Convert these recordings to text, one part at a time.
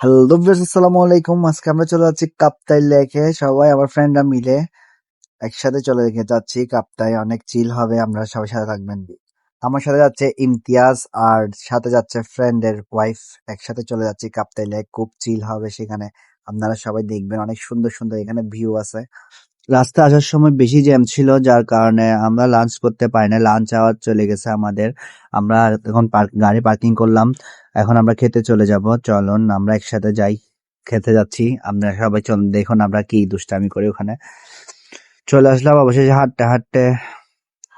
Hello viewers আসসালামু আলাইকুম আজকে আমরা চলে যাচ্ছি কাপ্তাই লেকে। সবাই, আমার ফ্রেন্ডরা মিলে একসাথে চলে রেখে যাচ্ছি কাপ্তাই। অনেক চিল হবে, আমরা সবাই সাথে থাকবেন। আমার সাথে যাচ্ছে ইমতিয়াজ আর সাথে যাচ্ছে ফ্রেন্ডের ওয়াইফ একসাথে চলে যাচ্ছি কাপ্তাই লেক। খুব চিল হবে সেখানে। আপনারা সবাই দেখবেন, অনেক সুন্দর সুন্দর এখানে ভিউ আছে। রাস্তা আসার সময় বেশি জ্যাম ছিল, যার কারণে আমরা লাঞ্চ করতে পারি না লাঞ্চ আওয়ার চলে গেছে আমাদের। আমরা এখন পার্ক গাড়ি পার্কিং করলাম। এখন আমরা খেতে চলে যাব। চলুন, আমরা একসাথে যাই। খেতে যাচ্ছি। আমরা সবাই চল, দেখুন আমরা কি দুষ্টামি করি ওখানে। চলে আসলাম অবশেষে হাঁটতে হাঁটতে।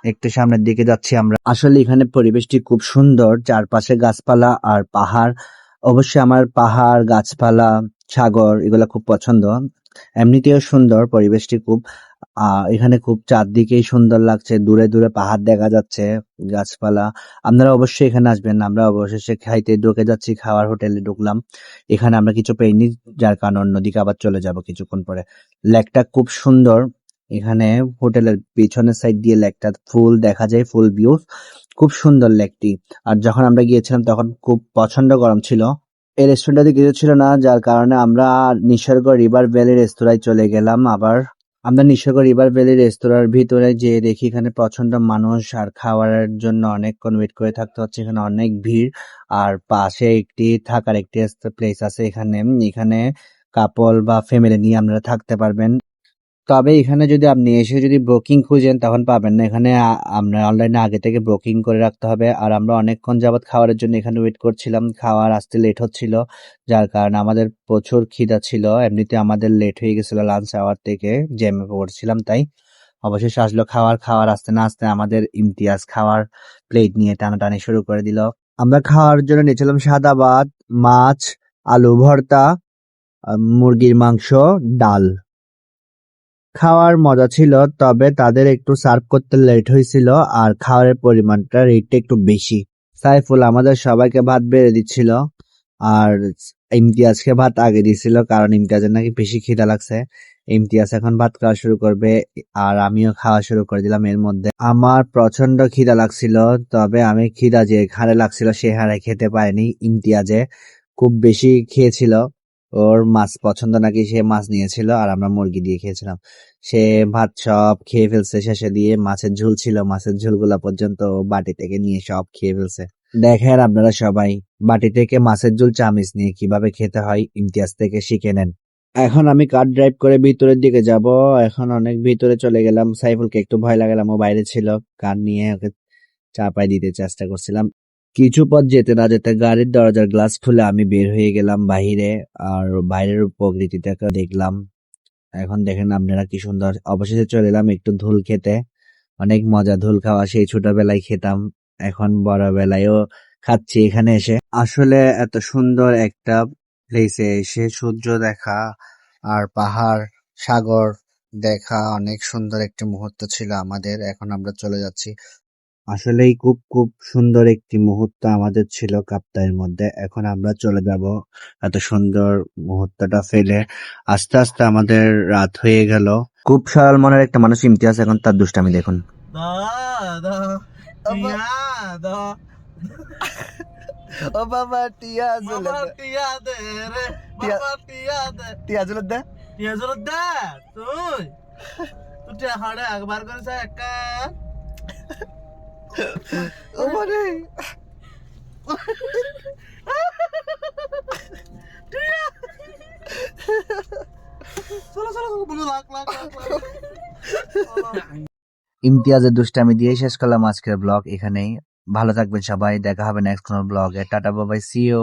একটু সামনের দিকে যাচ্ছি আমরা। আসলে এখানে পরিবেশটি খুব সুন্দর। চারপাশে গাছপালা আর পাহাড়। অবশ্যই আমার পাহাড়, গাছপালা, সাগর, এগুলো খুব পছন্দ। এমনিতেও সুন্দর, পরিবেশটি খুব আহ এখানে খুব চারদিকেই সুন্দর লাগছে, দূরে দূরে পাহাড় দেখা যাচ্ছে, গাছপালা। আপনারা অবশ্যই এখানে আসবেন, আমরা অবশেষে খাইতে ঢুকে যাচ্ছি, খাওয়ার হোটেলে ঢুকলাম। এখানে আমরা কিছু পেইনি, যার কারণে অন্যদিকে আবার চলে যাব কিছুক্ষণ পরে। লেকটা খুব সুন্দর, এখানে হোটেলের পিছনের সাইড দিয়ে লেকটা ফুল দেখা যায়, ফুল ভিউ। খুব সুন্দর লেকটি। আর যখন আমরা গিয়েছিলাম, তখন খুব প্রচণ্ড গরম ছিল। এই রেস্টুরেন্টটাতে কিছু ছিল না, যার কারণে আমরা নিসর্গ রিভার ভ্যালি রেস্তোরাঁয় চলে গেলাম আবার। আমরা নিসর্গ রিভার ভ্যালি রেস্তোরাঁর ভিতরে যে দেখি এখানে প্রচণ্ড মানুষ আর খাওয়ারের জন্য অনেক ওয়েট করে থাকতে হচ্ছে, এখানে অনেক ভিড়। আর পাশে একটি, থাকার একটি প্লেস আছে এখানে। এখানে কাপল বা ফ্যামিলি নিয়ে আপনারা থাকতে পারবেন। তবে এখানে যদি আপনি এসে যদি ব্রোকিং খুঁজেন, তখন পাবেন না। এখানে আ- আপনার অনলাইনে আগে থেকে ব্রোকিং করে রাখতে হবে। আর আমরা অনেকক্ষণ যাবৎ খাবারের জন্য এখানে ওয়েট করছিলাম। খাওয়ার আসতে লেট হচ্ছিল, যার কারণে আমাদের প্রচুর খিদা ছিল। এমনিতে আমাদের লেট হয়ে গেছিল লাঞ্চ আওয়ার থেকে জ্যামে পড়ছিলাম তাই। অবশেষে আসলো খাওয়ার খাওয়ার আসতে না আসতে আমাদের ইমতিয়াজ খাওয়ার প্লেট নিয়ে টানাটানি শুরু করে দিল। আমরা খাওয়ার জন্য নিয়েছিলাম সাদা ভাত, মাছ, আলু ভর্তা মুরগির মাংস, ডাল। খাওয়ার মজা ছিল, তবে তাদের একটু সার্ভ করতে লেট হয়েছিল আর খাওয়ারের পরিমাণটা রেটটা একটু বেশি। সাইফুল, আমাদের সবাইকে ভাত বেড়ে দিচ্ছিল আর ইমতিয়াজকে ভাত আগে দিছিল কারণ ইমতিয়াজের নাকি বেশি খিদা লাগছে। ইমতিয়াজ এখন ভাত খাওয়া শুরু করবে আর আমিও খাওয়া শুরু করে দিলাম এর মধ্যে। আমার প্রচণ্ড খিদা লাগছিল, তবে আমি খিদা যে হারে লাগছিল সে হারে খেতে পারিনি। ইমতিয়াজে খুব বেশি খেয়েছিল। ওর মাছ পছন্দ নাকি সে মাছ নিয়েছিল আর আমরা মুরগি দিয়ে খেয়েছিলাম। সে ভাত সব খেয়ে ফেলছে, শেষে দিয়ে মাছের ঝোল ছিল। মাছের ঝোলগুলা পর্যন্ত বাটি থেকে নিয়ে সব খেয়ে ফেলছে। দেখেন আপনারা সবাই, বাটি থেকে মাছের ঝোল, চামিচ নিয়ে কীভাবে খেতে হয় ইমতিয়াজ থেকে শিখে নেন। এখন আমি কার ড্রাইভ করে ভিতরের দিকে যাব। এখন অনেক ভিতরে চলে গেলাম। সাইফুলকে একটু ভয় লাগালাম, ও বাইরে ছিল। কার নিয়ে ওকে চাপাই দিতে চেষ্টা করছিলাম। কিছু পথ যেতে না যেতে গাড়ির দরজার গ্লাস খুলে আমি বের হয়ে গেলাম বাহিরে আর বাইরের প্রকৃতিটাকে দেখলাম। এখন দেখেন আপনারা কি সুন্দর। অবশেষে চলে এলাম একটু ধুল খেতে। অনেক মজা ধুল খাওয়া সেই ছোটবেলায় খেতাম। এখন বড় বেলায়ও খাচ্ছি এখানে এসে। আসলে এত সুন্দর একটা প্লেসে এসে সূর্য দেখা আর পাহাড়, সাগর দেখা অনেক সুন্দর একটি মুহূর্ত ছিল আমাদের। এখন আমরা চলে যাচ্ছি আসলেই খুব খুব সুন্দর একটি মুহূর্ত আমাদের ছিল কাপ্তাইয়ের মধ্যে। এখন আমরা চলে যাব এত সুন্দর মুহূর্তটা ফেলে। আস্তে আস্তে আমাদের রাত হয়ে গেল। খুব সরল মনের একটা মানুষ ইমতিয়াজ এখন তার দুষ্টামি দেখুন. ও বাবা টিয়া tia de re, Tia- mama tia de. টিয়া জুলে দে। টিয়া জোর দে, তুই। তুই হাড়ে একবার করেছে একা। ও মানে চলো চলো বলো লাখ লাখ। ইমতিয়াজের দুষ্টামি দিয়ে শেষ করলাম আজকের ব্লগ এখানেই। ভালো থাকবেন সবাই দেখা হবে নেক্সট কোনো ব্লগে। টাটা বাবাই সিও